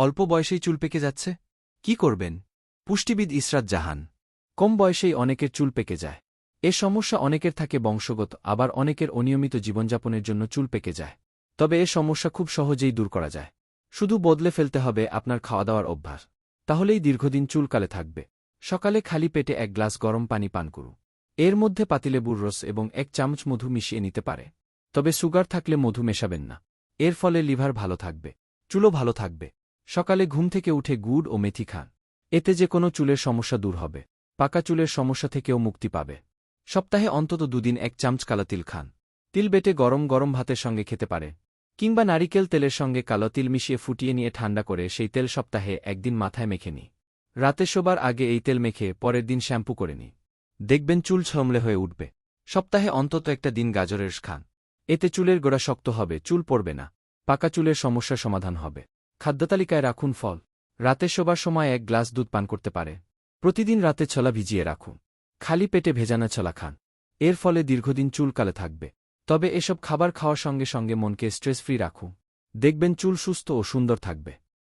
অল্প বয়সেই চুল পেকে যাচ্ছে? কি করবেন? পুষ্টিবিদ ইসরাত জাহান। কম বয়সেই অনেকের চুল পেকে যায়। এ সমস্যা অনেকের থাকে বংশগত, আবার অনেকের অনিয়মিত জীবনযাপনের জন্য চুল পেকে যায়। তবে এ সমস্যা খুব সহজেই দূর করা যায়। শুধু বদলে ফেলতে হবে আপনার খাওয়া দাওয়ার অভ্যাস। তাহলেই দীর্ঘদিন চুলকালে থাকবে। সকালে খালি পেটে এক গ্লাস গরম পানি পান করু এর মধ্যে পাতিলেবুর রস এবং এক চামচ মধু মিশিয়ে নিতে পারে। তবে সুগার থাকলে মধু মেশাবেন না। এর ফলে লিভার ভালো থাকবে। চুলও ভালো থাকবে। সকালে ঘুম থেকে উঠে গুড় ও মেথি খান। এতে যে কোনো চুলের সমস্যা দূর হবে। পাকা চুলের সমস্যা থেকেও মুক্তি পাবে। সপ্তাহে অন্তত দুদিন এক চামচ কালা তিল খান। তিল বেটে গরম গরম ভাতের সঙ্গে খেতে পারে। কিংবা নারিকেল তেলের সঙ্গে কালো তিল মিশিয়ে ফুটিয়ে নিয়ে ঠান্ডা করে সেই তেল সপ্তাহে একদিন মাথায় মেখে নি। রাতে শোবার আগে এই তেল মেখে পরের দিন শ্যাম্পু করে নি। দেখবেন চুল ছমলে হয়ে উঠবে। সপ্তাহে অন্তত একটা দিন গাজরের খান। এতে চুলের গোড়া শক্ত হবে, চুল পড়বে না। পাকা চুলের সমস্যার সমাধান হবে। খাদ্যতালিকায় রাখুন ফল। রাতে শোবার সময় এক গ্লাস দুধ পান করতে পারে। প্রতিদিন রাতে ছলা ভিজিয়ে রাখুন। খালি পেটে ভেজানা ছলা খান। এর ফলে দীর্ঘদিন চুলকালে থাকবে। তবে এসব খাবার খাওয়ার সঙ্গে সঙ্গে মনকে স্ট্রেস ফ্রি রাখুন। দেখবেন চুল সুস্থ ও সুন্দর থাকবে।